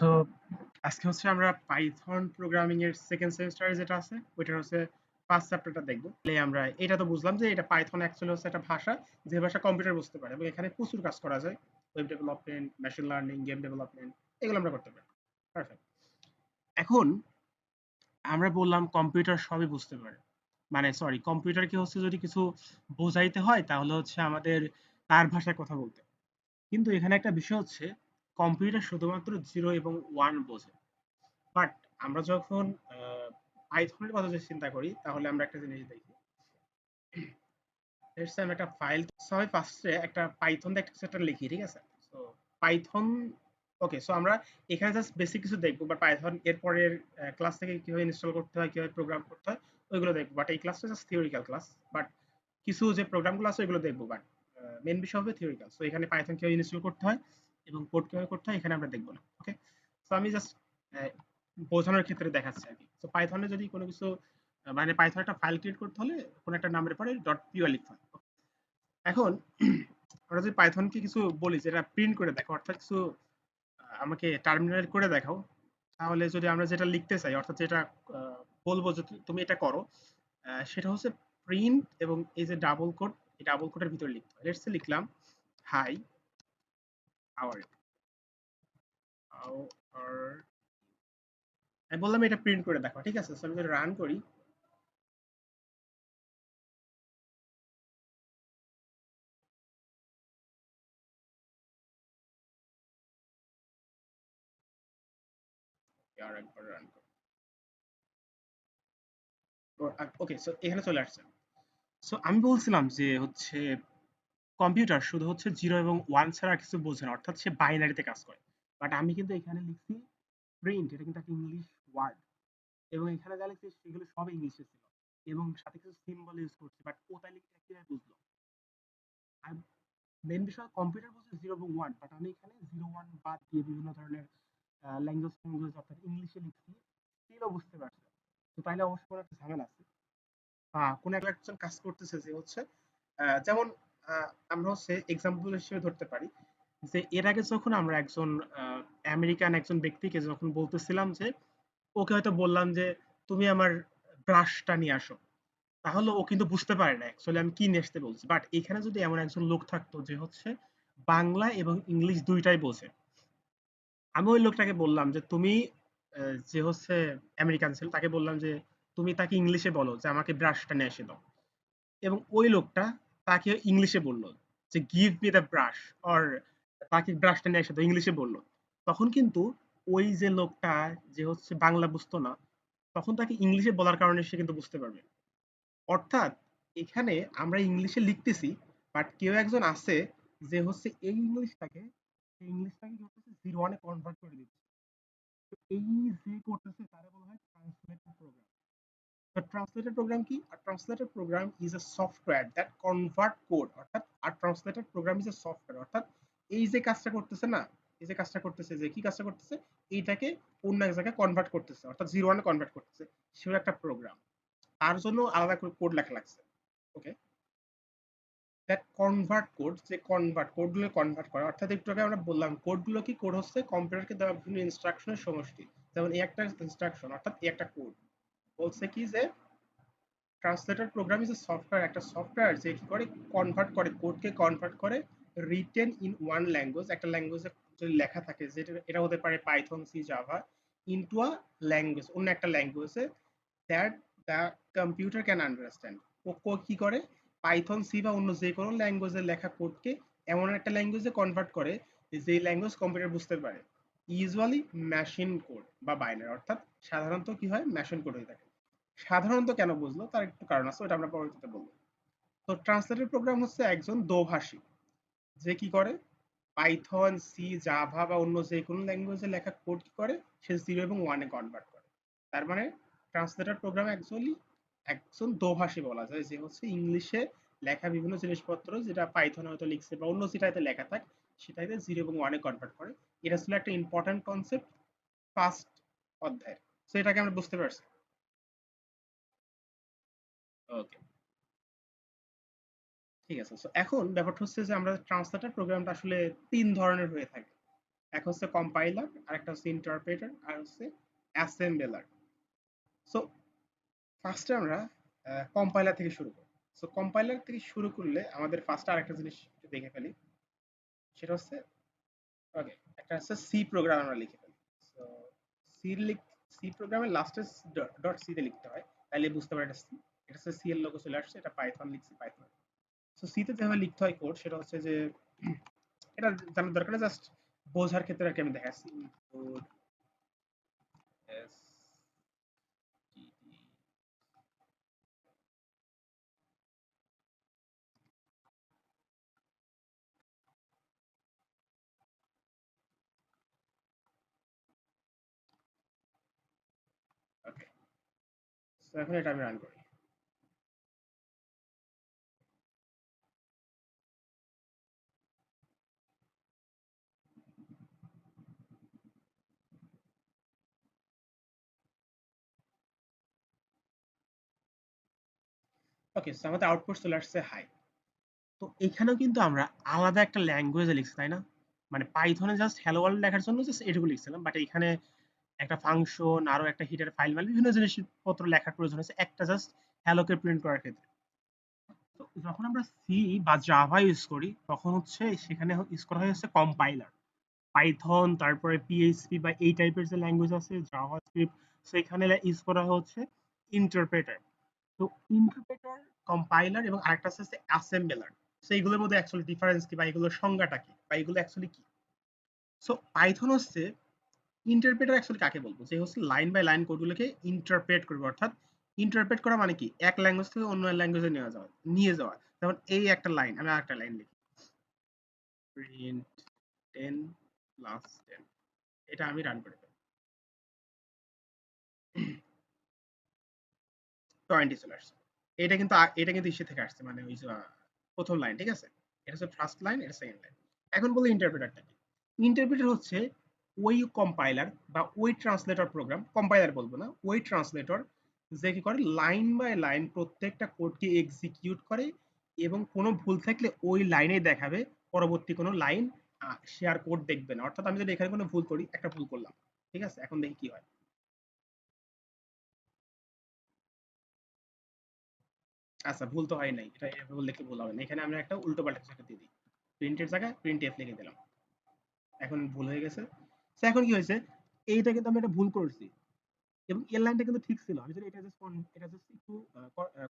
So আজকে হচ্ছে আমরা পাইথন প্রোগ্রামিং এর সেকেন্ড সেমিস্টারে যেটা আছে ওইটা হচ্ছে ফার্স্ট চ্যাপ্টারটা দেখব। তাহলে আমরা, এটা তো বুঝলাম যে এটা পাইথন অ্যাকচুয়ালি হচ্ছে একটা ভাষা, যে ভাষা কম্পিউটার বুঝতে পারে। এবং এখানে প্রচুর কাজ করা যায়। Web development machine learning game development এগুলো আমরা করতে পারি। পারফেক্ট এখন আমরা বললাম কম্পিউটার সবই বুঝতে পারে। মানে সরি কম্পিউটারকে হচ্ছে যদি কিছু বোঝাইতে হয়, তাহলে হচ্ছে আমাদের তার ভাষায় কথা বলতে কিন্তু এখানে একটা বিষয় হচ্ছে কম্পিউটার শুধুমাত্র জিরো এবং ওয়ান বোঝে। বাট আমরা যখন পাইথনের কথা যদি চিন্তা করি, তাহলে আমরা একটা জিনিস দেখি। আমি একটা ফাইল সো আমি ফার্স্টে একটা পাইথন একটা একটা লিখি, ঠিক আছে? সো পাইথন ওকে সো আমরা এখানে জাস্ট বেসিক কিছু দেখব বা পাইথন এরপরের ক্লাস থেকে কীভাবে ইনস্টল করতে হয়, কীভাবে প্রোগ্রাম করতে হয়, ওইগুলো দেখব। বাট এই ক্লাসটা জাস্ট থিওরিক্যাল ক্লাস বাট কিছু যে প্রোগ্রামগুলো আছে, ওইগুলো দেখব। বাট মেন বিষয় হবে থিওরিক্যাল সো এখানে পাইথন কীভাবে ইনস্টল করতে হয় এবং কোড কীভাবে করতে হয় এখানে আমরা দেখব না ওকে সো আমি জাস্ট বোঝানোর ক্ষেত্রে দেখাচ্ছি আর কি সো পাইথনে যদি কোনো কিছু মানে পাইথন একটা ফাইল ক্রিয়েট করতে হলে কোনো একটা নামের পরে ডট পিও লিখতে হয় এখন আমরা যদি পাইথনকে কিছু বলি, যেটা প্রিন্ট করে দেখো অর্থাৎ কিছু আমাকে টার্মিনাল করে দেখাও, তাহলে যদি আমরা যেটা লিখতে চাই, অর্থাৎ যেটা বলব যে তুমি এটা করো সেটা হচ্ছে প্রিন্ট এবং এই যে ডাবল কোড এই ডাবল কোডের ভিতরে লিখতে হয়। লেটস লিখলাম হাই আওয়ার আওয়ার আমি বললাম এটা প্রিন্ট করে দেখো, ঠিক আছে? আমি রান করি আর একবার রান করি ওকে সো এখানে চলে আসছে। সো আমি বলছিলাম যে হচ্ছে কম্পিউটার শুধু হচ্ছে জিরো এবং ওয়ান ছাড়া কিছু বোঝে না, অর্থাৎ সে বাইনারিতে কাজ করে। বাট আমি কিন্তু এখানে লিখছি প্রিন্ট এটা কিন্তু একটা ইংলিশ ওয়ার্ড এবং এখানে যা লিখছি সেগুলো সব ইংলিশে ছিল। এবং সাথে কিছু সিম্বল ইউজ করছি বাট ও তাই লিখে কীভাবে বুঝলো? আর মেন বিষয় কম্পিউটার বলছে জিরো এবং ওয়ান বাট আমি এখানে জিরো ওয়ান বাদ দিয়ে বিভিন্ন ধরনের ল্যাঙ্গুয়েজ ল্যাঙ্গুয়েজ অর্থাৎ ইংলিশে লিখছি স্টিলও বুঝতে পারছে। তো তাইলে অবশ্যই কোনো একটা ঝামেলা আছে। হ্যাঁ কোন একজন কাজ করতেছে যে হচ্ছে যেমন আমরা হচ্ছে এক্সাম্পল হিসেবে ধরতে পারি যে এর আগে যখন আমরা একজন আমেরিকান একজন ব্যক্তিকে যখন বলতেছিলাম যে, ওকে হয়তো বললাম যে, তুমি আমার ব্রাশটা নিয়ে আসো। তাহলে ও কিন্তু বুঝতে পারে না অ্যাকচুয়ালি আমি কি নিয়ে আসতে বলছি। বাট এখানে যদি এমন একজন লোক থাকতো যে হচ্ছে বাংলা এবং ইংলিশ দুইটাই বোঝে, আমি ওই লোকটাকে বললাম যে, তুমি যে হচ্ছে আমেরিকান ছিল, তাকে বললাম যে, তুমি তাকে ইংলিশে বলো যে, আমাকে ব্রাশটা নিয়ে এসে দাও। এবং ওই লোকটা তাকে ইংলিশে বলল যে give me the brush or তাকে ব্রাশটা নিয়ে এসে ইংলিশে বলল। তখন কিন্তু ওই যে লোকটা যে হচ্ছে বাংলা বুঝতো না, তখন তাকে ইংলিশে বলার কারণে সে কিন্তু বুঝতে পারবে। অর্থাৎ এখানে আমরা ইংলিশে লিখতেছি বাট কেউ একজন আছে যে হচ্ছে এই ইংলিশটাকে এই ইংলিশটাকে কি করতেছে? জিরো ওয়ানে কনভার্ট করে দিচ্ছে। এই যে করতেছে, তারা বলা হয় ট্রান্সলেটর প্রোগ্রাম তো ট্রান্সলেটর প্রোগ্রাম কি? আর translator program is a software that convert code অর্থাৎ আর translator program is a software অর্থাৎ এই যে কাজটা করতেছে না, এই যে কাজটা করতেছে, যে কি কাজটা করতেছে, এইটাকে অন্য এক জায়গায় কনভার্ট করতেছে, অর্থাৎ জিরো ওয়ানে কনভার্ট করতেছে। সেও একটা প্রোগ্রাম তার জন্য আলাদা করে কোড লেখা লাগছে ওকে দ্যাট কনভার্ট কোড যে কনভার্ট কোডগুলো কনভার্ট করা, অর্থাৎ একটু আগে আমরা বললাম কোডগুলো কি কোড হচ্ছে কম্পিউটারকে দেওয়া বিভিন্ন ইনস্ট্রাকশনের সমষ্টি। যেমন এই একটা ইনস্ট্রাকশন অর্থাৎ এই একটা কোড বলছে কি যে translator program is a software একটা সফটওয়্যার যে কি করে কনভার্ট করে কোডকে কনভার্ট করে রিটেন ইন ওয়ান ল্যাঙ্গুয়েজ একটা ল্যাঙ্গুয়েজে যদি লেখা থাকে, যেটা, এটা হতে পারে Python C Java into a language অন্য একটা ল্যাঙ্গুয়েজে that the computer can understand ও কো- কি করে? পাইথন সি বা অন্য যে কোনো ল্যাঙ্গুয়েজে লেখা কোডকে এমন একটা ল্যাঙ্গুয়েজে কনভার্ট করে যে ল্যাঙ্গুয়েজ কম্পিউটার বুঝতে পারে। ইউজুয়ালি মেশিন কোড বা বাইনারি অর্থাৎ সাধারণত কি হয়? মেশিন কোড হয়ে থাকে। সাধারণত কেন বুঝলো? তার একটু কারণ আছে ওটা আমরা পরবর্তীতে বলব। তো ট্রান্সলেটর প্রোগ্রাম হচ্ছে একজন দোভাষী। যে কি করে? পাইথন সি জাভা বা অন্য যে কোনো ল্যাঙ্গুয়েজে লেখা কোড কি করে? সে জিরো এবং ওয়ানে কনভার্ট করে। তার মানে ট্রান্সলেটর প্রোগ্রাম অ্যাকচুয়ালি একজন দোভাষী বলা যায়, যে হচ্ছে ইংলিশে লেখা বিভিন্ন জিনিসপত্র যেটা পাইথনে হয়তো লিখছে বা অন্য যেটাতে লেখা থাকে, সেটাতে জিরো এবং ওয়ানে কনভার্ট করে। এটা ছিল একটা ইম্পর্টেন্ট কনসেপ্ট ফার্স্ট অধ্যায়। তো এটাকে আমরা বুঝতে পারছি। ঠিক আছে। এখন ব্যাপারটা হচ্ছে যে আমরা ট্রান্সলেটর প্রোগ্রামটা আসলে তিন ধরনের হয়ে থাকে। এক হচ্ছে কম্পাইলার আর একটা হচ্ছে ইন্টারপ্রেটার আর হচ্ছে অ্যাসেম্বলার সো ফার্স্টে আমরা কম্পাইলার থেকে শুরু করি। সো কম্পাইলার থেকে শুরু করলে আমাদের ফার্স্টে আরেকটা জিনিস দেখে ফেলি। সেটা হচ্ছে ওকে একটা হচ্ছে সি প্রোগ্রাম আমরা লিখে ফেলি। সো সি লিখ সি প্রোগ্রামের লাস্টে ডট সি তে লিখতে হয়। তাহলে বুঝতে পারে এটা সি এটা হচ্ছে সি এর লোগো চলে আসছে, এটা পাইথন লিখছি পাইথন সো সি তে যেভাবে লিখতে হয় কোড সেটা হচ্ছে যে, এটা জানার দরকার জাস্ট বোঝার ক্ষেত্রে আর কি আমি দেখাচ্ছি। কোড এস এখন এটা আমি রান করি। ওকে সো আমাদের আউটপুট চলে আসছে হাই তো এখানেও কিন্তু আমরা আলাদা একটা ল্যাঙ্গুয়েজে লিখছি, তাই না? মানে পাইথনে জাস্ট হ্যালো ওয়ার্ল্ড লেখার জন্য জাস্ট এটুকু লিখছিলাম বাট এখানে একটা ফাংশন আরও একটা হিটার ফাইল মানে বিভিন্ন জিনিসপত্র লেখার প্রয়োজন হচ্ছে একটা জাস্ট হ্যালোকে প্রিন্ট করার ক্ষেত্রে। তো যখন আমরা সি বা জাভা ইউজ করি, তখন হচ্ছে সেখানে ইউজ করা হচ্ছে কম্পাইলার পাইথন, তারপরে পিএইচপি বা এই টাইপের যে ল্যাঙ্গুয়েজ আছে জাভা স্ক্রিপ্ট সেখানে ইউজ করা হচ্ছে ইন্টারপ্রেটার তো ইন্টারপ্রেটার কম্পাইলার এবং আরেকটা হচ্ছে অ্যাসেম্বলার সো এইগুলোর মধ্যে অ্যাকচুয়ালি ডিফারেন্স কি বা এগুলোর সংজ্ঞাটা কি বা এগুলো অ্যাকচুয়ালি কি? সো পাইথন হচ্ছে ইন্টারপ্রেটার অ্যাকচুয়ালি কাকে বলব? যে হচ্ছে লাইন বাই লাইন কোডগুলোকে ইন্টারপ্রেট করবে। অর্থাৎ ইন্টারপ্রেট করা মানে কি? এক ল্যাঙ্গুয়েজ থেকে অন্য ল্যাঙ্গুয়েজে নিয়ে যাওয়া নিয়ে যাওয়া। যেমন এই একটা লাইন আমি আরেকটা লাইন লিখি। প্রিন্ট 10 প্লাস 10 এটা আমি রান করে দেব। 20 চলে এটা কিন্তু এটা কিন্তু ইসে থেকে আসছে মানে ওই প্রথম লাইন ঠিক আছে? এটা হচ্ছে ফার্স্ট লাইন এটা সেকেন্ড লাইন এখন বলি ইন্টারপ্রেটারটা কি? ইন্টারপ্রেটার হচ্ছে ওই কম্পাইলার বা ওই ট্রান্সলেটর প্রোগ্রাম কম্পাইলার বলব না, ওই ট্রান্সলেটর যে কি করে লাইন বাই লাইন প্রত্যেকটা কোডকে এক্সিকিউট করে এবং কোনো ভুল থাকলে ওই লাইনে দেখাবে, পরবর্তী কোনো লাইন শেয়ার কোড দেখবে না। অর্থাৎ আমি যদি এখানে কোনো ভুল করি, একটা ভুল করলাম, ঠিক আছে? এখন দেখি কি হয়। আচ্ছা ভুল তো হয় নাই। এটা এভাবে লিখে ভুল হবে না? এখানে আমরা একটা উল্টো পাল্টা কিছু দিয়ে দিই। প্রিন্টের জায়গায় প্রিন্ট এফ লিখে দিলাম। এখন ভুল হয়ে গেছে। তো এখন কি হয়েছে? এইটা কিন্তু আমি একটা ভুল করছি। এবং এর লাইনটা কিন্তু ঠিক ছিল। আমি যদি এটা জাস্ট এটা জাস্ট একটু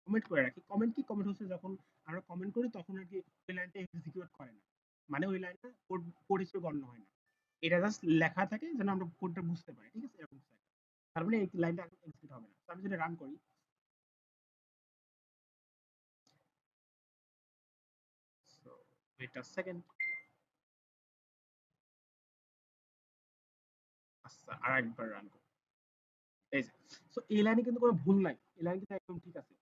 কমেন্ট করে রাখি। কমেন্ট কি? কমেন্ট হচ্ছে যখন আমরা কমেন্ট করি, তখন আর কি ওই লাইনটা এক্সিকিউট করে না। মানে ওই লাইনটা কোড কোড হিসেবে গণ্য হয় না। এটা জাস্ট লেখা থাকে যেন আমরা কোডটা বুঝতে পারি। ঠিক আছে? এরকম তার মানে এই লাইনটা এক্সিকিউট হবে না। আমি যদি রান করি wait a second. আচ্ছা এই কিন্তু কোনো ভুল নাই। লাইন কিন্তু একদম ঠিক আছে।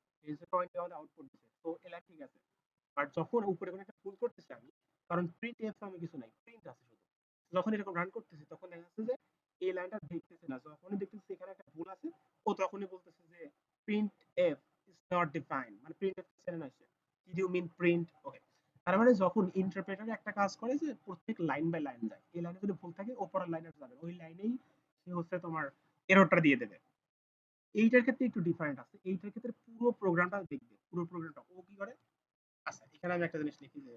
ঠিক আছে। যখন উপরে কোনো একটা ভুল আমি, কারণ কিছু নাই। আছে শুধু। যখন এরকম রান তখন দেখা যাচ্ছে যে লাইনটা দেখতেছে না। যখনই দেখতেছি এখানে একটা ভুল আছে, ও তখনই বলতেছে যে print f is not defined মানে প্রিন্ট এফ না তার মানে যখন ইন্টারপ্রেটার একটা কাজ করে যে প্রত্যেক লাইন বাই লাইন যায়। এই লাইনে যদি ভুল থাকে, ওপরের লাইনে যাবে। ওই লাইনেই সে হচ্ছে তোমার এররটা দিয়ে দেবে। এইটার ক্ষেত্রে একটু ডিফারেন্ট আছে। এইটার ক্ষেত্রে পুরো প্রোগ্রামটা দেখবে। পুরো প্রোগ্রামটা ও কি করে? আচ্ছা এখানে আমি একটা জিনিস লিখি যে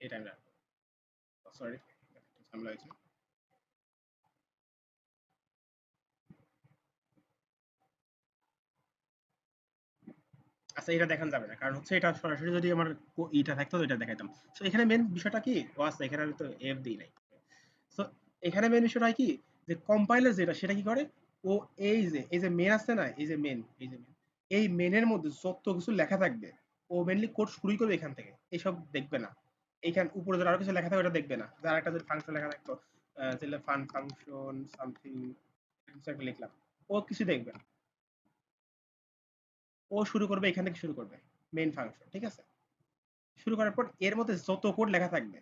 এটা আমি সরি ঝামেলা হয়েছে। আচ্ছা এটা দেখান যাবে না। কারণ হচ্ছে এটা সরাসরি যদি আমার ইটা থাকতো এটা দেখাইতাম। সো এখানে মেন বিষয়টা কি? ও আচ্ছা এখানে আমি তো এফ দিই নাই। সো এখানে মেন বিষয়টা কি? যে কম্পাইলার যেটা, সেটা কি করে? ও এই যে এই যে মেন আছে না, এই যে মেন এই যে মেন এই মেনের মধ্যে যত কিছু লেখা থাকবে, ও মেনলি কোড শুরুই করবে এখান থেকে। এইসব দেখবে না। এইখান উপরে যদি আরও কিছু লেখা থাকে ওটা দেখবে না। যার একটা যদি ফাংশন লেখা থাকতো তাহলে ফান ফাংশন সামথিং লিখলাম। ও কিছু দেখবে না। ও শুরু করবে, এখান থেকে শুরু করবে মেইন ফাংশন ঠিক আছে? শুরু করার পর এর মধ্যে যত কোড লেখা থাকবে,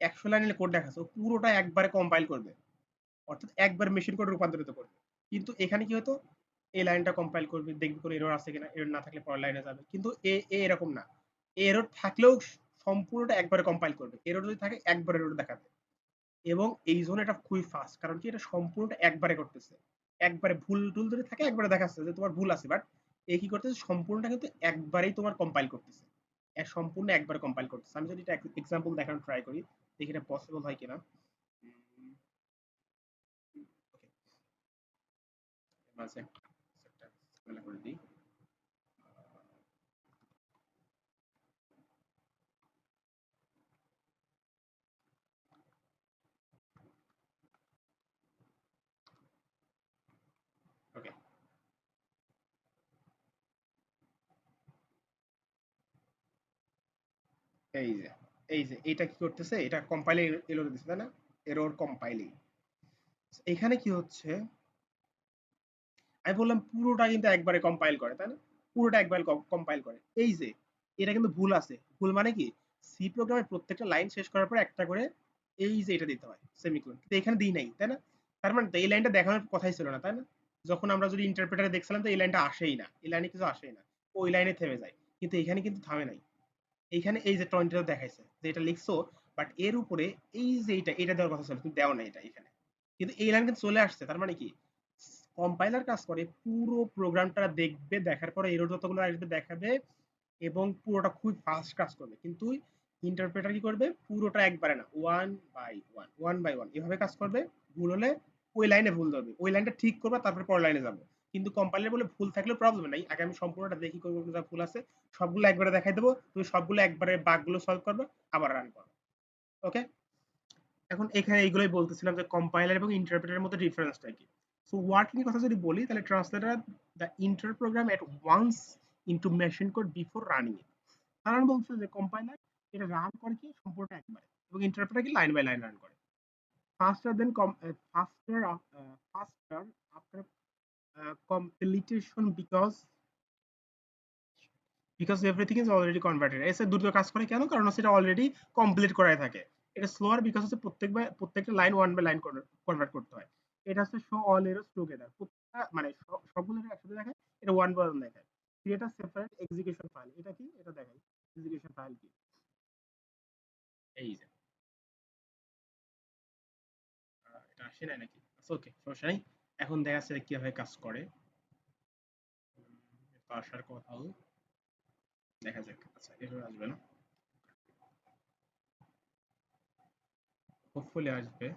একশো লাইনের কোড লেখা আছে পুরোটা একবারে কম্পাইল করবে, অর্থাৎ একবার মেশিন কোড রূপান্তরিত করবে। কিন্তু এখানে কি হতো? এই লাইনটা কম্পাইল করবি, দেখবি কোনো এরর আছে কিনা এরর না থাকলে পরের লাইনে যাবে। কিন্তু এ এ এরকম না। এরর থাকলেও সম্পূর্ণটা একবারে কম্পাইল করবে। এরর যদি থাকে, একবার এরর দেখাবে। এবং এই জন্য এটা খুবই ফাস্ট কারণ কি? এটা সম্পূর্ণটা একবারে করতেছে। একবারে ভুল টুল যদি থাকে, একবারে দেখাচ্ছে যে তোমার ভুল আছে বাট এ কি করতেছে? সম্পূর্ণটা কিন্তু একবারেই তোমার কম্পাইল করতেছে। সম্পূর্ণ একবার কম্পাইল করতেছে। আমি যদি এটা এক্সাম্পল দেখানোর ট্রাই করি, দেখি এটা পসিবল হয় কিনা। ঝামেলা করে দিই ওকে এই যে এই যে, এটা কি করতেছে? এটা কম্পাইলে এরর দিচ্ছে তাই না? এরর কম্পাইলিং এখানে কি হচ্ছে? আমি বললাম পুরোটা কিন্তু একবারে কম্পাইল করে, তাই না? পুরোটা একবার কম্পাইল করে। এই যে, এটা কিন্তু ভুল আছে। ভুল মানে কি? সি প্রোগ্রামের প্রত্যেকটা লাইন শেষ করার পর একটা করে এই যে, এটা দিতে হয় সেমিকোলন কিন্তু এখানে দিই নাই, তাই না? তার মানে এই লাইনটা দেখানোর কথাই ছিল না, তাই না? যখন আমরা যদি ইন্টারপ্রেটারে দেখছিলাম তো এই লাইনটা আসেই না। এই লাইনে কিছু আসেই না। ওই লাইনে থেমে যায়। কিন্তু এখানে কিন্তু থামে নাই। এইখানে এই যে টোয়েন্টিটা দেখাইছে যে এটা লিখছো বাট এর উপরে এই যে এটা এটা দেওয়ার কথা ছিল, কিন্তু দেওয়া নাই এটা এখানে কিন্তু এই লাইন কিন্তু চলে আসছে, তার মানে কি? কম্পাইলার কাজ করে, পুরো প্রোগ্রামটা দেখবে, দেখার পরে এরর যতগুলো আসবে দেখাবে, এবং পুরোটা খুব ফাস্ট কাজ করবে। কিন্তু ইন্টারপ্রেটার কি করবে? পুরোটা একবারে না one by one one by one এভাবে কাজ করবে, ভুল হলে ওই লাইনে ভুল ধরবে। ওই লাইনটা ঠিক করবে, তারপরে পরের লাইনে যাব। কিন্তু কম্পাইলার বলে ভুল থাকলে প্রবলেম নাই। আগে আমি সম্পূর্ণটা দেখি কোন যা ভুল আছে সবগুলো একবারে দেখাই দেবো। তুমি সবগুলো একবারে বাগগুলো সলভ করবে আবার রান করবে। ওকে এখন এখানে এইগুলোই বলতেছিলাম যে কম্পাইলার এবং ইন্টারপ্রেটারের মধ্যে ডিফারেন্সটা কি? সো ওয়ার্কিং কথা যদি বলি তাহলে translator the inter program at once into machine code before running it কারণ বলছে যে কম্পাইলার এটা রান করে কি? সম্পূর্ণ একবারে। এবং ইন্টারপ্রেটার কি? লাইন বাই লাইন রান করে। Faster than com uh, faster uh, because because everything is already converted. এসে দ্রুত কাজ করে কেন? কারণ সেটা অলরেডি কমপ্লিট করাই থাকে। এটা স্লোয়ার বিকজ হচ্ছে প্রত্যেকবার প্রত্যেকটা line one by line convert করতে হয়। এটা হচ্ছে শো অল এরোস টুগেদার প্রত্যেকটা মানে সবগুলো একসাথে দেখায় এটা ওয়ান বাই ওয়ান দেখায়। Create a separate execution file এটা কি? এটা দেখাই। এক্সিকিউশন ফাইল কি? এই যে। এটা আসে না নাকি? ওকে সমস্যা নেই। এখন দেখা যাচ্ছে কীভাবে কাজ করে। আসার কথাও দেখা যাক। আচ্ছা এভাবে আসবে না? হোপফুলি আসবে।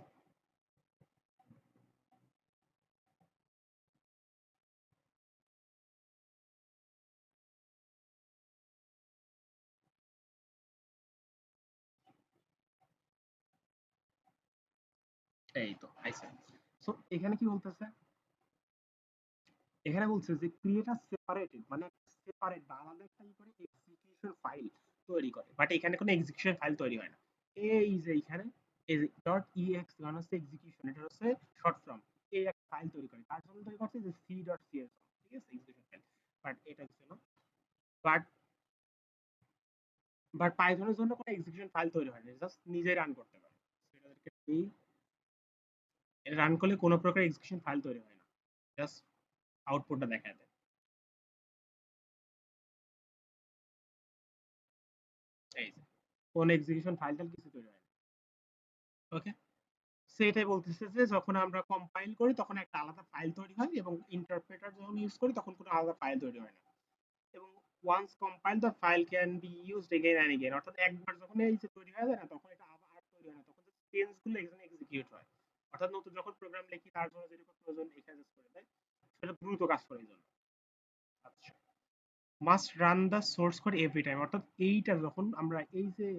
এই তো আইসে সো এখানে কি বলতেছে? এখানে বলছে যে ক্রিয়েট আ সেপারেটেড মানে সেপারেট বা আলাদা একটা কি করে? এক্সিকিউশন ফাইল তৈরি করে। বাট এখানে কোনো এক্সিকিউশন ফাইল তৈরি হয় না। এই যে এখানে ডট ইএক্স গান হচ্ছে এক্সিকিউশন এটা হচ্ছে শর্ট ফর্ম এই একটা ফাইল তৈরি করে। তার জন্য তৈরি করছে যে সি ডট সিএস ঠিক আছে? এক্সিকিউশন ফাইল বাট এটা ছিল বাট বাট পাইথনের জন্য কোনো এক্সিকিউশন ফাইল তৈরি হয় না। জাস্ট নিজে রান করতে পারে। সেটাদেরকে এই এটা রান করলে কোনো প্রকার এক্সিকিউশন ফাইল তৈরি হয় না। জাস্ট আউটপুটটা দেখায় দেয়। এই যে, কোন এক্সিকিউশন ফাইল টাইল কিছু তৈরি হয় না। ওকে সেটাই বলতেছে যে, যখন আমরা কম্পাইল করি, তখন একটা আলাদা ফাইল তৈরি হয় এবং ইন্টারপ্রেটার যখন ইউজ করি, তখন কোনো আলাদা ফাইল তৈরি হয় না। এবং once compile the file can be used again and again অর্থাৎ একবার যখন এই যে তৈরি হয়ে যায় না, তখন এটা আবার তৈরি হয় না। তখন চেঞ্জগুলো এখানে এক্সিকিউট হয়। অর্থাৎ নতুন যখন প্রোগ্রাম লিখি, তার জন্য যেটুকু প্রয়োজন এখানে করে দেয়, সেটা দ্রুত কাজ করে জন্য। আচ্ছা। Must run the source code every time অর্থাৎ এইটা যখন আমরা এই যে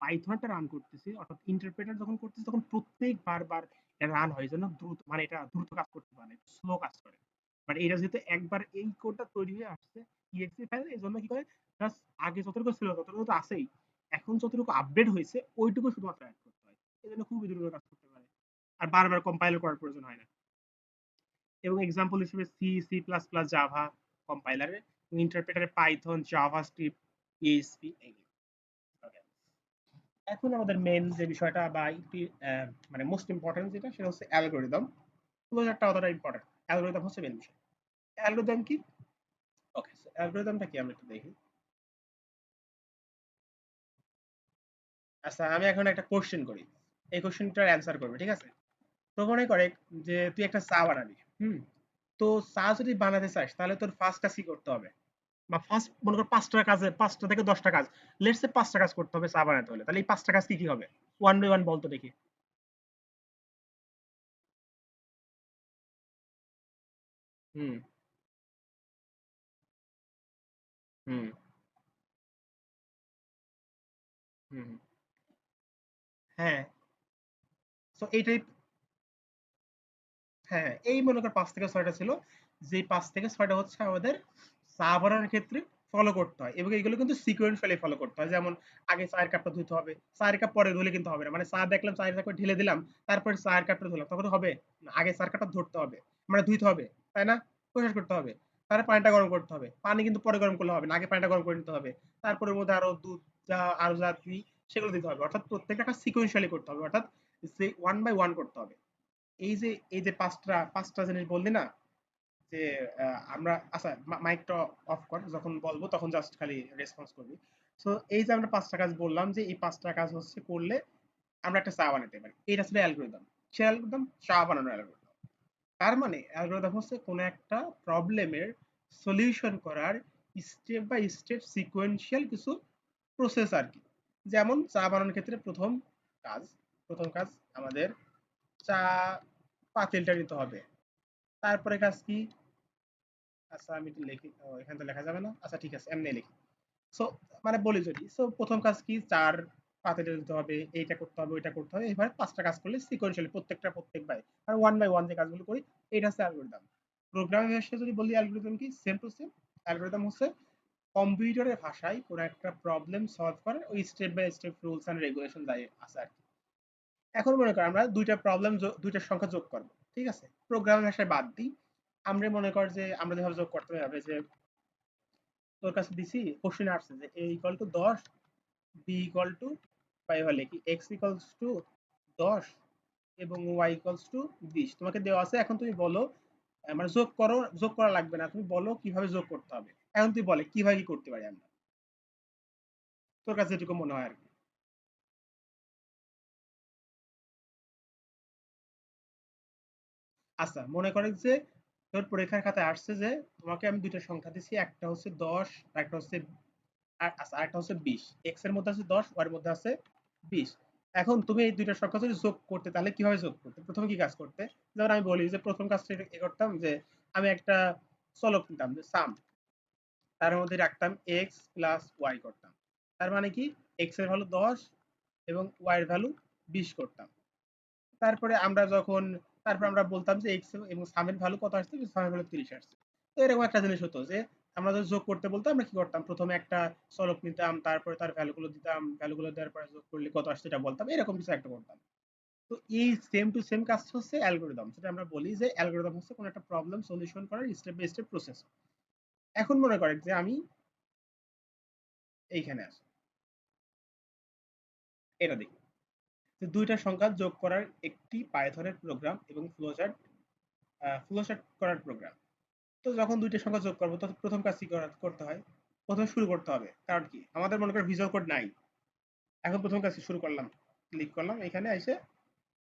পাইথনটা রান করতেছি, অর্থাৎ ইন্টারপ্রেটার যখন করতেছি, তখন প্রত্যেক বারবার রান হয় জন্য দ্রুত মানে এটা দ্রুত কাজ করতে পারে স্লো কাজ করে। বাট এটা যেহেতু একবার এই কোডটা তৈরি হয়ে আসছে ইএক্সি ফাইল এই জন্য কি করে? জাস্ট আগে যতটুকু ছিল, ততটুকু তো আছেই। এখন যতটুকু আপডেট হয়েছে, ওইটুকু শুধুমাত্র অ্যাড করতে হয়। এই জন্য খুবই দ্রুত কাজ করতে আর বারবার কম্পাইল করার প্রয়োজন হয় না। এবং এক্সাম্পল হিসেবে C C plus plus Java কম্পাইলারে ইন্টারপ্রেটারে পাইথন জাভা স্ক্রিপ্ট পিএইচপি এগুলো এখন আমাদের মেন যে বিষয়টা বা মানে মোস্ট ইম্পর্টেন্ট যেটা, সেটা হচ্ছে অ্যালগোরিদম ক্লোজারটা অতটা ইম্পর্টেন্ট অ্যালগোরিদম হচ্ছে মেন বিষয়। অ্যালগরিদম কি? ওকে অ্যালগরিদমটা কি? আমরা একটু দেখি। আচ্ছা আমি এখন একটা কোশ্চেন করি। এই কোশ্চেনটার অ্যান্সার করবে, ঠিক আছে? তো মনে করে যে তুই একটা চা বানাবি, হুম? তো চা যদি বানাতে চাস, তাহলে তোর ফার্স্ট কি করতে হবে? বা ফার্স্ট মনে কর পাঁচটা কাজে, পাঁচটা থেকে দশটা কাজ লেটসে পাঁচটা কাজ করতে হবে চা বানাতে হলে, তাহলে এই পাঁচটা কাজ কি কি হবে? ওয়ান বাই ওয়ান বলতো দেখি। হ্যাঁ। তো এইটাই হ্যাঁ এই মনে কর পাঁচ থেকে ছয়টা ছিল। যে পাঁচ থেকে ছয়টা হচ্ছে আমাদের চা বানানোর ক্ষেত্রে ফলো করতে হয় এবং এগুলো কিন্তু ফলো করতে হয়। যেমন আগে চায়ের কাপটা ধুতে হবে, চায়ের কাপ পরে ধুলে কিন্তু হবে না। মানে চা দেখলাম, চায়ের ঢেলে দিলাম, তারপরে চায়ের কাপটা ধুলাম, তখন হবে আগে কাপটা ধরতে হবে। মানে ধুইতে হবে, তাই না? করতে হবে। তারপরে পানিটা গরম করতে হবে। পানি কিন্তু পরে গরম করলে হবে না, আগে পানিটা গরম করে নিতে হবে। তারপরে মধ্যে আরও দুধ যা আরও যা সেগুলো দিতে হবে। অর্থাৎ প্রত্যেকটা কাজ করতে হবে। অর্থাৎ ওয়ান বাই ওয়ান করতে হবে। এই যে এই যে পাঁচটা পাঁচটা জিনিস বললি না, যে আমরা আচ্ছা মাইকটা অফ কর, যখন বলব তখন জাস্ট খালি রেসপন্স করবি। সো এই যে আমরা পাঁচটা কাজ বললাম যে, এই পাঁচটা কাজ হচ্ছে করলে আমরা একটা চা বানাতে পারি। এটা ছিল অ্যালগোরিদম সে অ্যালগোরিদম চা বানানোর অ্যালগোরিদম তার মানে অ্যালগোরিদম হচ্ছে কোনো একটা প্রবলেমের সলিউশন করার স্টেপ বাই স্টেপ সিকোয়েন্সিয়াল কিছু প্রসেস আর কি। যেমন চা বানানোর ক্ষেত্রে প্রথম কাজ প্রথম কাজ আমাদের চা পাতিলটা নিতে হবে। তারপরে কাজ কি? আচ্ছা আমি লিখি এখানে তো লেখা যাবে না। আচ্ছা ঠিক আছে, এমনি লিখি। সো মানে বলি যদি সো প্রথম কাজ কি? চার পাতিলটা দিতে হবে, এইটা করতে হবে, ওইটা করতে হবে। এভাবে পাঁচটা কাজ করলে সিকোয়েন্সিয়ালি প্রত্যেকটা, প্রত্যেক বাই আর ওয়ান বাই ওয়ান যে কাজগুলো করি এটা হচ্ছে অ্যালগোরিদম প্রোগ্রামিং ভাষায় যদি বলি অ্যালগোরিদম কি? সেম টু সেম অ্যালগোরিদম হচ্ছে কম্পিউটারের ভাষায় কোনো একটা প্রবলেম সলভ করে ওই step by step rules and regulation যাই আছে আর কি। এখন মনে কর আমরা দুইটা প্রবলেম দুইটা সংখ্যা যোগ করব, ঠিক আছে? প্রোগ্রামিং ভাষায় বাদ দিই। আমরা মনে কর যে, আমরা যেভাবে যোগ করতে হবে যে তোর কাছে দিছি কোশ্চেন আসছে যে, a ইকুয়াল টু দশ বি ইকুয়াল টু ফাইভ হলে কি এক্স টু দশ এবং ওয়াই ইকুয়ালস টু বিশ। তোমাকে দেওয়া আছে, এখন তুমি বলো মানে যোগ করো, যোগ করা লাগবে না। তুমি বলো কীভাবে যোগ করতে হবে। এখন তুই বলে, কীভাবে কি করতে পারি আমরা? তোর কাছে যেটুকু মনে হয় আর কি। আচ্ছা মনে করে যে তোর পরীক্ষার খাতায় আসছে যে তোমাকে আমি দুইটা সংখ্যা দিচ্ছি একটা হচ্ছে দশ একটা হচ্ছে আর- আচ্ছা আরেকটা হচ্ছে বিশ। এক্সের মধ্যে আছে দশ ওয়াই এর মধ্যে আছে বিশ। এখন তুমি এই দুইটা সংখ্যা যদি যোগ করতে, তাহলে কীভাবে যোগ করতে? প্রথমে কি কাজ করতে? যেমন আমি বলি যে প্রথম কাজটা এ করতাম যে আমি একটা চলক নিতাম, যে সাম তার মধ্যে রাখতাম এক্স প্লাস ওয়াই করতাম। তার মানে কি? এক্সের ভ্যালু দশ এবং ওয়াই এর ভ্যালু বিশ করতাম। তারপরে আমরা যখন তারপর আমরা বলতাম যে এক্স এবং সামের ভ্যালু কত আসছে? সামের ভ্যালু তিরিশ আসছে। তো এরকম একটা জিনিস হতো যে আমরা যদি যোগ করতে বলতাম, আমরা কি করতাম? প্রথমে একটা চলক নিতাম, তারপরে তার ভ্যালুগুলো দিতাম ভ্যালুগুলো দেওয়ার পরে যোগ করলে কত আসছে এটা বলতাম। এরকম কিছু একটা করতাম। তো এই সেম টু সেম কাজ হচ্ছে অ্যালগোরিদম সেটা আমরা বলি যে অ্যালগোরিদম হচ্ছে কোনো একটা প্রবলেম সলিউশন করার স্টেপ বাই স্টেপ প্রসেস এখন মনে করেন যে আমি এইখানে আসি এটা দেখি। দুইটা সংখ্যা যোগ করার একটি পাইথনের প্রোগ্রাম এবং ফ্লোচার্ট ফ্লোচার্ট করার প্রোগ্রাম তো যখন দুইটা সংখ্যা যোগ করব, তখন প্রথম কাজ কি করতে হয়। প্রথমে শুরু করতে হবে। কারণ কি? আমাদের মনে করেন ভিজুয়াল কোড নাই। এখন প্রথম কাজ শুরু করলাম ক্লিক করলাম, এখানে এসে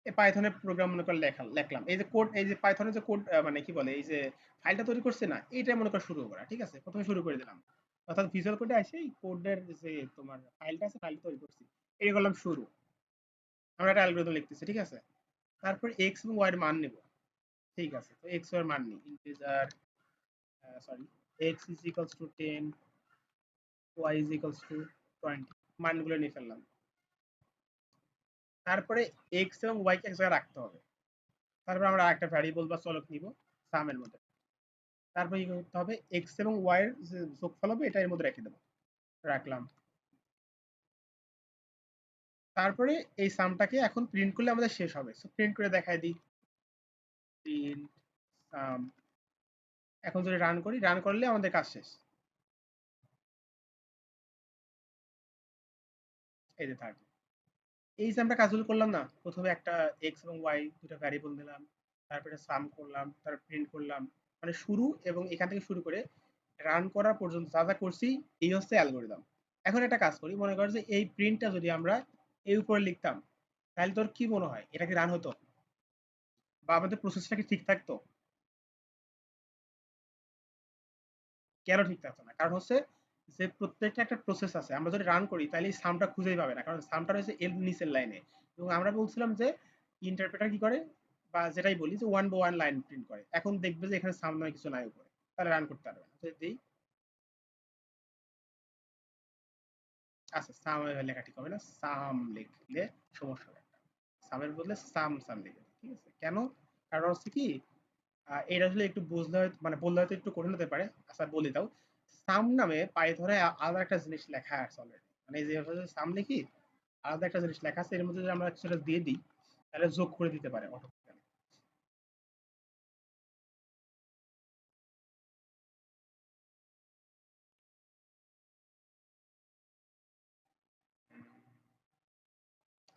এই পাইথনের প্রোগ্রাম মনে করে লেখা লেখলাম। এই যে কোড এই যে পাইথনের যে কোড মানে কি বলে? এই যে ফাইলটা তৈরি করছে না এইটা মনে করে শুরু করা, ঠিক আছে? প্রথমে শুরু করে দিলাম। অর্থাৎ ভিজুয়াল কোডে এসে এই কোডের যে তোমার ফাইলটা আছে ফাইল তৈরি করছি। এই করলাম শুরু। আমরা একটা অ্যালগরিদম লিখতেছি, ঠিক আছে? তারপর এক্স এবং ওয়াই এর মান নেব। ঠিক আছে, তো এক্সের মান নিই। Integer sorry x is equals to ten y is equals to twenty মানগুলো নিয়ে ফেললাম। তারপরে এক্স এবং ওয়াই কে এক জায়গায় রাখতে হবে। তারপর আমরা একটা ভ্যারিয়েবল বা চলক নিব সামের মধ্যে। তারপর কি করতে হবে? এক্স এবং ওয়াই এর যোগফল হবে এটা এর মধ্যে রেখে দেবো। রাখলাম। তারপরে এই সামটাকে এখন প্রিন্ট করলে আমাদের শেষ হবে। সো প্রিন্ট করে দেখাই দিই। প্রিন্ট সাম এখন যদি রান করি রান করলে আমাদের কাজ শেষ। এই যে থার্টি এই যে আমরা কাজগুলো করলাম না, প্রথমে একটা এক্স এবং ওয়াই দুটো ভ্যারিয়েবল দিলাম তারপরে সাম করলাম, তারপর প্রিন্ট করলাম। মানে শুরু এবং এখান থেকে শুরু করে রান করা পর্যন্ত যা যা করছি, এই হচ্ছে অ্যালগোরিদম এখন একটা কাজ করি, মনে কর যে এই প্রিন্টটা যদি আমরা এই উপরে লিখতাম। তাহলে তোর কি মনে হয়? এটা কি রান হতো? বা আমাদের প্রসেসটা কি ঠিক থাকতো? কেন ঠিক থাকতো না? কারণ হচ্ছে যে প্রত্যেকটা একটা প্রসেস আছে। আমরা যদি রান করি, তাহলে সামটা খুঁজেই পাবে না। কারণ সামটা রয়েছে এল নিচের লাইনে এবং আমরা বলছিলাম যে ইন্টারপ্রেটার কি করে? বা যেটাই বলি যে one by one line print করে। এখন দেখবে যে এখানে সাম নয় কিছু নাই উপরে। তাহলে রান করতে পারবে না। যদি আচ্ছা সাম লেখা ঠিক হবে না, সাম লিখলে সমস্যা হবে সামের বদলে সাম সাম লিখে ঠিক আছে? কেন? কারণ হচ্ছে কি এটা আসলে একটু বুঝলে মানে বললে হয়তো একটু কঠিন হতে পারে আচ্ছা বলে দাও। সাম নামে পায়ে ধরে আলাদা একটা জিনিস লেখা আছে অলরেডি মানে যে সাম লিখি, আলাদা একটা জিনিস লেখা আছে, এর মধ্যে যদি আমরা সেটা দিয়ে দিই, তাহলে যোগ করে দিতে পারে অটোমেটিক্যালি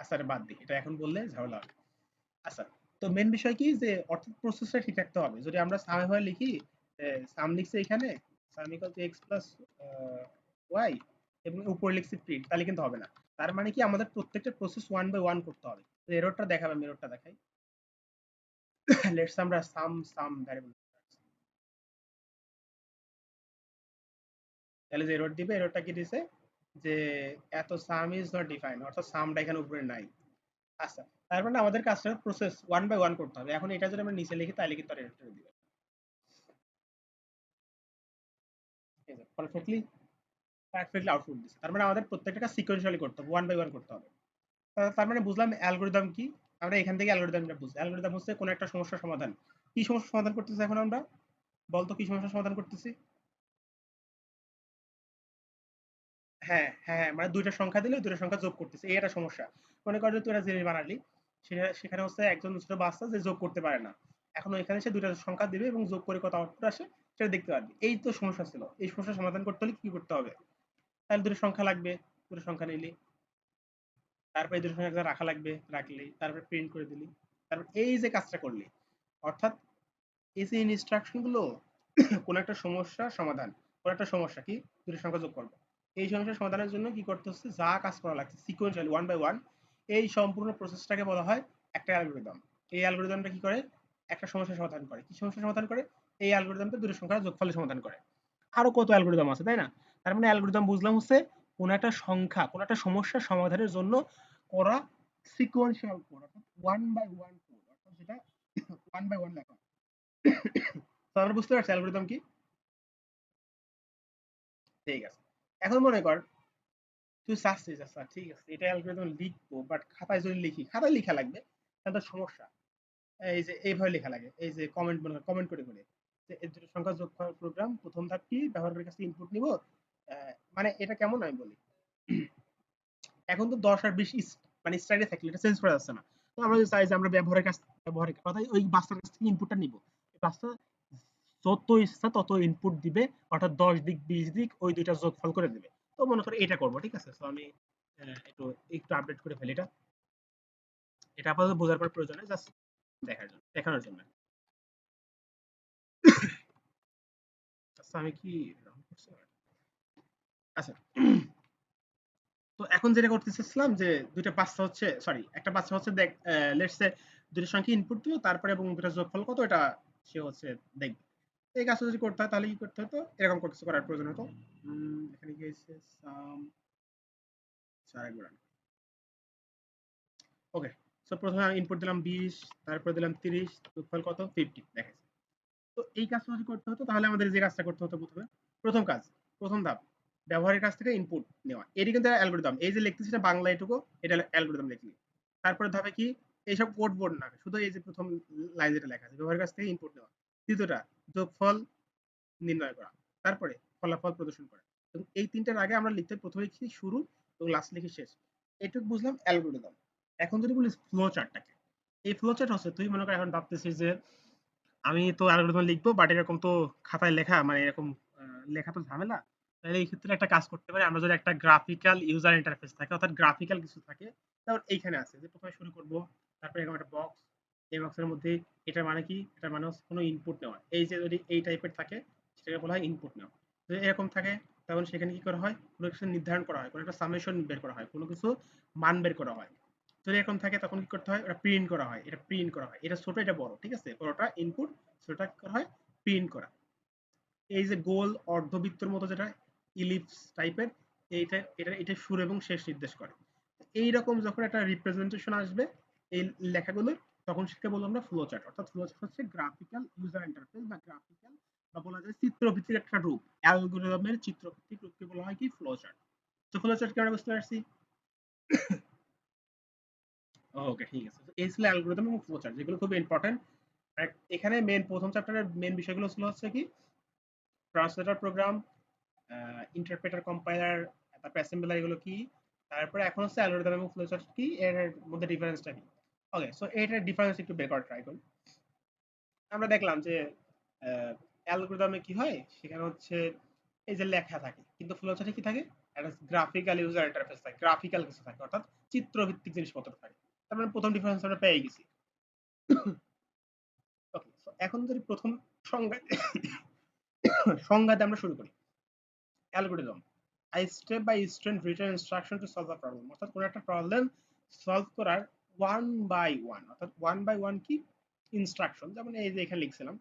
আচ্ছা বাদ দিই। এটা এখন বললে ঝামেলা হবে। আচ্ছা তো মেন বিষয় কি যে অর্থাৎ প্রসেসটা ঠিক রাখতে হবে। যদি আমরা সামে হয়ে লিখি সাম লিখছে এখানে sum equal to x plus y এবং উপরে লিখছি প্রিন্ট তাহলে কিন্তু হবে না। তার মানে কি আমাদের প্রত্যেকটা প্রসেস ওয়ান বাই ওয়ান করতে হবে। এররটা দেখাবে, আমি এররটা দেখাই। লেটস আমরা সাম সাম ভ্যারিয়েবল তাহলে যে এরর দিবে এররটা কি দিছে? যে এত সাম ইজ নট ডিফাইন অর্থাৎ সামটা এখানে উপরে নাই। আচ্ছা তার মানে আমাদের কাজটা প্রসেস ওয়ান বাই ওয়ান করতে হবে। এখন এটা যদি আমরা নিচে লিখি, তাহলে কিন্তু আর এররটা দিবে পারফেক্টলি পারফেক্টলি আউটপুট দিচ্ছে তার মানে আমাদের প্রত্যেকটা কাজ সিকোয়েন্সিয়ালি করতে হবে ওয়ান বাই ওয়ান করতে হবে। তার মানে বুঝলাম অ্যালগোরিদম কি? আমরা এখান থেকে অ্যালগোরিদমটা বুঝি। অ্যালগোরিদম হচ্ছে কোনো একটা সমস্যার সমাধান। কি সমস্যার সমাধান করতেছি এখন আমরা? বলতো কি সমস্যার সমাধান করতেছি? হ্যাঁ হ্যাঁ মানে দুইটা সংখ্যা দিলে দুইটা সংখ্যা যোগ করতেছে। এই একটা সমস্যা। মনে কর যে একটা জিনিস বানালি সেখানে হচ্ছে একজন ছোট বাচ্চা যে যোগ করতে পারে না। এখন এখানে সে দুইটা সংখ্যা দিবে এবং যোগ করে কত আউটপুট আসে সেটা দেখতে পারবি। এই তো সমস্যা ছিল। এই সমস্যার সমাধান করতে হলে কি করতে হবে? তাহলে দুটো সংখ্যা লাগবে, দুটো সংখ্যা নিলি। তারপরে এই দুটো সংখ্যা রাখা লাগবে, রাখলি, তারপরে প্রিন্ট করে দিলি। তারপর এই যে কাজটা করলি, অর্থাৎ এই যে ইনস্ট্রাকশনগুলো, কোন একটা সমস্যা সমাধান, কোন একটা সমস্যা কি? দুটো সংখ্যা যোগ করব। এই সমস্যার সমাধানের জন্য কি করতে হচ্ছে? যা কাজ করা লাগছে সিকোয়েন্সিয়ালি ওয়ান বাই ওয়ান এই সম্পূর্ণ প্রসেসটাকে বলা হয় একটা অ্যালগোরিদম এই অ্যালগোরিদমটা কি করে? একটা সমস্যা সমাধান করে। কি সমস্যা সমাধান করে? এই অ্যালগোরিদমটা দুটো সংখ্যার যোগফলের সমাধান করে। আরও কত অ্যালগোরিদম আছে, তাই না? তার মানে অ্যালগোরিদম বুঝলাম হচ্ছে কোন একটা সংখ্যা, কোন একটা সমস্যার সমাধানের জন্য করা সিকোয়েন্সিয়াল কোড অর্থাৎ ওয়ান বাই ওয়ান কোড অর্থাৎ যেটা ওয়ান বাই ওয়ান লেখা। তো আমরা বুঝতে পারছি অ্যালগোরিদম কি? ঠিক আছে। এখন মনে কর, তুই চাচ্ছিস আচ্ছা ঠিক আছে, এটা অ্যালগোরিদম লিখব বাট খাতায় যদি লিখি, খাতায় লেখা লাগবে, তাহলে সমস্যা। এই যে, এইভাবে লেখা লাগে, এই যে কমেন্ট মনে কমেন্ট করে করে যে এর দুটো সংখ্যা যোগ করার প্রোগ্রাম প্রথম ধাপ কি? ব্যবহারকারীর কাছে ইনপুট নিব। মানে এটা কেমন আমি বলি? এখন তো দশ আর বিশ মানে স্টাইলে থাকলে, এটা চেঞ্জ করা যাচ্ছে না। তো আমরা চাই যে আমরা ব্যবহারের কাছ, ব্যবহারের অর্থাৎ ওই বাচ্চার কাছ থেকে ইনপুটটা নিব বাচ্চা যত ইচ্ছা তত ইনপুট দিবে, অর্থাৎ দশ দিক, বিশ দিক, ওই দুইটা যোগফল করে দেবে তো মনে করো এটা করব, ঠিক আছে? তো আমি একটু একটু আপডেট করে ফেলি এটা। এটা আপাতত বোঝার পর প্রয়োজন জাস্ট দেখার জন্য, দেখানোর জন্য। আচ্ছা আমি কি আচ্ছা। তো এখন যেটা করতে চাচ্ছিলাম যে, দুইটা বাচ্চা হচ্ছে সরি একটা বাচ্চা হচ্ছে দেখ লেটস দুটো সংখ্যা ইনপুট দিল, তারপরে এবং দুটো যোগফল কত, এটা সে হচ্ছে দেখবে। এই কাজটা যদি করতে হয় তাহলে কি করতে হতো এরকম কিছু করার প্রয়োজন হতো। এখানে গিয়েছে সাম ওকে সো প্রথমে আমি ইনপুট দিলাম বিশ, তারপরে দিলাম তিরিশ, যোগফল কত? ফিফটি দেখাচ্ছে তো এই কাজটা যদি করতে হতো, তাহলে আমাদের যে কাজটা করতে হতো প্রথমে, প্রথম কাজ, প্রথম ধাপ, ব্যবহারের কাছ থেকে ইনপুট নেওয়া। এটি কিন্তু অ্যালগোরিদম এই যে লিখতেছি সেটা বাংলা এটুকু, এটা অ্যালগোরিদম লিখলি। তারপরে ধাপে কি? এইসব কোড বোর্ড না, শুধু এই যে প্রথম লাইন যেটা লেখা আছে, ব্যবহারের কাছ থেকে ইনপুট নেওয়া। দ্বিতীয়টা যোগফল নির্ণয় করা, তারপরে ফলাফল প্রদর্শন করা। এবং এই তিনটার আগে আমরা লিখতে প্রথমে লিখি শুরু এবং লাস্ট লিখি শেষ। এটুকু বুঝলাম অ্যালগোরিদম এখন যদি বলিস ফ্লো চার্টটাকে এই ফ্লো চার্ট হচ্ছে, তুই মনে কর এখন ভাবতেছিস যে আমি তো অ্যালগোরিদম লিখব বাট এরকম তো খাতায় লেখা মানে এরকম লেখা তো ঝামেলা। তাহলে এই ক্ষেত্রে একটা কাজ করতে পারি, আমরা যদি একটা গ্রাফিক্যাল ইউজার ইন্টারফেস থাকে, অর্থাৎ গ্রাফিক্যাল কিছু থাকে তাহলে এইখানে আছে, যে প্রথমে শুরু করব, তারপরে এরকম একটা বক্স এই বক্সের মধ্যে এটার মানে কি? এটার মানে কোনো ইনপুট নেওয়া। এই যে যদি এই টাইপের থাকে, সেটাকে বলা হয় ইনপুট নেওয়া। যদি এরকম থাকে তখন সেখানে কি করা হয়? কোনো কিছু নির্ধারণ করা হয়, কোনো একটা সামেশন বের করা হয়, কোনো কিছু মান বের করা হয়। যদি এরকম থাকে, তখন কি করতে হয়? এটা প্রিন্ট করা হয়, এটা প্রিন্ট করা হয়। এটা ছোট, এটা বড়, ঠিক আছে? বড়টা ইনপুট ছোটটা কি করা হয়? প্রিন্ট করা। এই যে গোল অর্ধবৃত্তর মতো যেটা ইলিপস টাইপের এইটা, এটা এটা শুরু এবং শেষ নির্দেশ করে। এইরকম যখন একটা রিপ্রেজেন্টেশন আসবে, এই লেখাগুলো তখন সেটাকে বলব আমরা ফ্লো চার্ট অর্থাৎ ফ্লো চার্ট হচ্ছে গ্রাফিক্যাল ইউজার ইন্টারফেস বা গ্রাফিক্যাল বা বলা যায় চিত্রভিত্তিক একটা রূপ। অ্যালগরিদমের চিত্রভিত্তিক রূপকে বলা হয় কি? ফ্লো চার্ট তো ফ্লো চার্ট কি আমরা বুঝতে পারছি? ওকে ঠিক আছে। এই ছিল অ্যালগরিদম এবং ফ্লো চার্ট যেগুলো খুব ইম্পর্টেন্ট এখানে মেন প্রথম চ্যাপ্টারের মেন বিষয়গুলো ছিল হচ্ছে কি? ট্রান্সলেটর প্রোগ্রাম ইন্টারপ্রেটার কম্পাইলার তারপর অ্যাসেম্বলার এগুলো কি? তারপরে এখন হচ্ছে অ্যালগরিদম এবং ফ্লোচার্ট কি? এর মধ্যে ডিফারেন্সটা কি? ওকে সো এটার ডিফারেন্স একটু বের করার ট্রাই করি। আমরা দেখলাম যে অ্যালগরিদমে কি হয়? সেখানে হচ্ছে এই যে লেখা থাকে, কিন্তু ফ্লোচার্টে কি থাকে? একটা গ্রাফিক্যাল ইউজার ইন্টারফেস থাকে গ্রাফিক্যাল কিছু থাকে, অর্থাৎ চিত্রভিত্তিক জিনিসপত্র থাকে। তার মানে প্রথম ডিফারেন্স আমরা পেয়ে গেছি। ওকে সো এখন যদি প্রথম সংজ্ঞা সংজ্ঞাতে আমরা শুরু করি। Algorithm I step by step written instruction to solve a problem অর্থাৎ কোনো একটা প্রবলেম সলভ করার ওয়ান বাই ওয়ান অর্থাৎ ওয়ান বাই ওয়ান কি? ইনস্ট্রাকশন যেমন এই যে এখানে লিখছিলাম।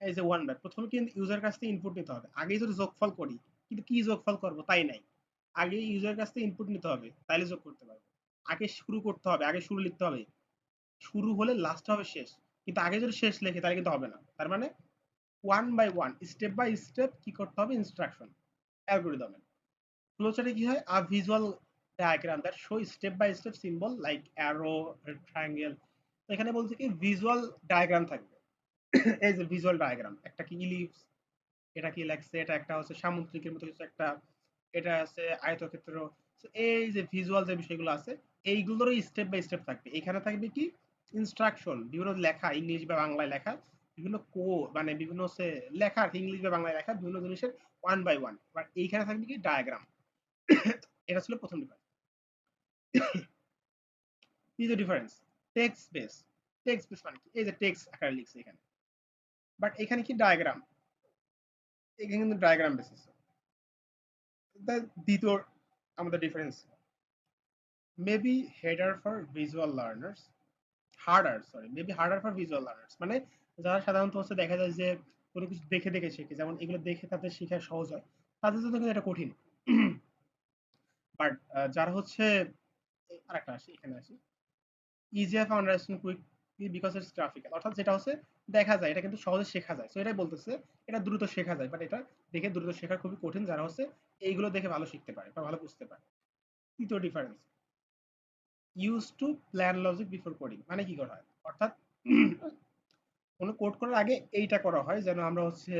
এই যে ওয়ান বাই প্রথমে কিন্তু ইউজার কাছ থেকে ইনপুট নিতে হবে। আগে যদি যোগফল করি, কিন্তু কি যোগফল করব? তাই নাই। আগে ইউজার কাছ থেকে ইনপুট নিতে হবে, তাইলে যোগ করতে পারব। আগে শুরু করতে হবে, আগে শুরু লিখতে হবে। শুরু হলে লাস্ট হবে শেষ। কিন্তু আগে যদি শেষ লেখে, তাহলে কিন্তু হবে না। তার মানে one by one step by step কি করতে হবে? ইনস্ট্রাকশন অ্যালগরিদমে কি হয়? A visual diagram that show step by step symbol like arrow triangle এখানে বলছে কি ভিজুয়াল ডায়াগ্রাম থাকবে। এই যে ভিজুয়াল ডায়াগ্রাম একটা কি ইলিপস এটা কি লাগছে এটা একটা হচ্ছে সামুদ্রিকের মতো কিছু একটা, এটা আছে আয়তক্ষেত্র। এই যে ভিজুয়াল যে বিষয়গুলো আছে এইগুলোরও স্টেপ বাই স্টেপ থাকবে। এখানে থাকবে কি ইনস্ট্রাকশন বিভিন্ন লেখা, ইংলিশ বা বাংলায় লেখা, বিভিন্ন কো মানে বিভিন্ন হচ্ছে লেখা ইংলিশ বা বাংলায় লেখা, বিভিন্ন জিনিসের ওয়ান বাই ওয়ান বাট এইখানে থাকবে কি ডায়াগ্রাম এটা ছিল প্রথম ডিফারেন্স যে difference text base text base মানে কি? এই যে টেক্সট আকারে লিখছে এখানে। বাট এখানে কি ডায়াগ্রাম এখানে কিন্তু ডায়াগ্রাম বেসিস দ্বিতীয় আমাদের difference maybe harder for visual learners harder sorry maybe harder for visual learners মানে যারা সাধারণত হচ্ছে দেখা যায় যে কোনো কিছু দেখে দেখে শেখে, যেমন এগুলো দেখে তাদের শেখা সহজ হয়। তাদের জন্য কিন্তু এটা কঠিন। বাট যারা হচ্ছে আরেকটা আসি, এখানে আসি। কুইক বিকজ ইটস গ্রাফিক্যাল অর্থাৎ যেটা হচ্ছে দেখা যায়, এটা কিন্তু সহজে শেখা যায়। তো এটাই বলতেছে, এটা দ্রুত শেখা যায় বাট এটা দেখে দ্রুত শেখা খুবই কঠিন, যারা হচ্ছে এইগুলো দেখে ভালো শিখতে পারে বা ভালো বুঝতে পারে। তৃতীয় difference use to plan logic before coding মানে কি করা হয়? অর্থাৎ কোনো কোড করার আগে এইটা করা হয় যেন আমরা হচ্ছে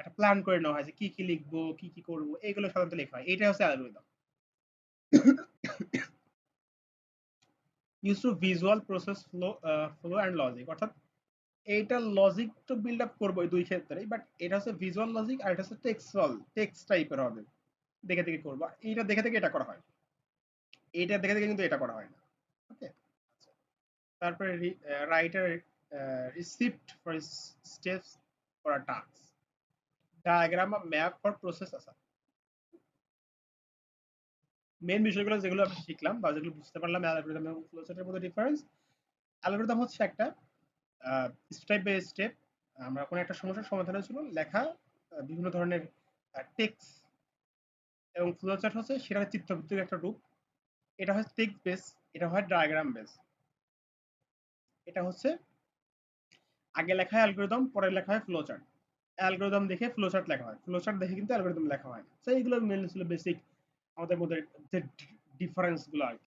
একটা প্ল্যান করে নেওয়া হয় যে কি কি লিখব, কি কি করব, এইগুলো সাধারণত লেখা হয়। এইটা হচ্ছে algorithm use to visual process flow flow and logic অর্থাৎ এইটা লজিক তো বিল্ড আপ করব দুই ক্ষেত্রেই বাট এটা হচ্ছে ভিজুয়াল লজিক আর এটা হচ্ছে টেক্সচুয়াল টেক্সট টাইপের হবে। দেখে দেখে করব। এইটা দেখে দেখে এটা করা হয়। এইটা দেখে দেখে কিন্তু এটা করা হয় না। ওকে তারপরে writer receipt for steps for task diagram map for process আসা মেন বিষয়গুলো যেগুলো আমি শিখলাম বা যেগুলো বুঝতে পারলাম অ্যালগরিদম এবং ফ্লোচার্টের মধ্যে ডিফারেন্স অ্যালগরিদম হচ্ছে একটা স্টেপ বাই স্টেপ আমরা কোনো একটা সমস্যার সমাধানের জন্য লেখা বিভিন্ন ধরনের টেক্স এবং ফ্লোচার্ট হচ্ছে সেটা চিত্রভিত্তিক একটা রূপ। এটা হচ্ছে টেক্সট বেস এটা হয় ডায়াগ্রাম বেস এটা হচ্ছে আগে লেখা হয় অ্যালগরিদম পরে লেখা হয় ফ্লোচার্ট অ্যালগরিদম দেখে ফ্লোচার্ট লেখা হয়। ফ্লোচার্ট দেখে কিন্তু অ্যালগরিদম লেখা হয় তো এইগুলো মেনলি ছিল বেসিক আমাদের মধ্যে যে ডিফারেন্সগুলো আর কি।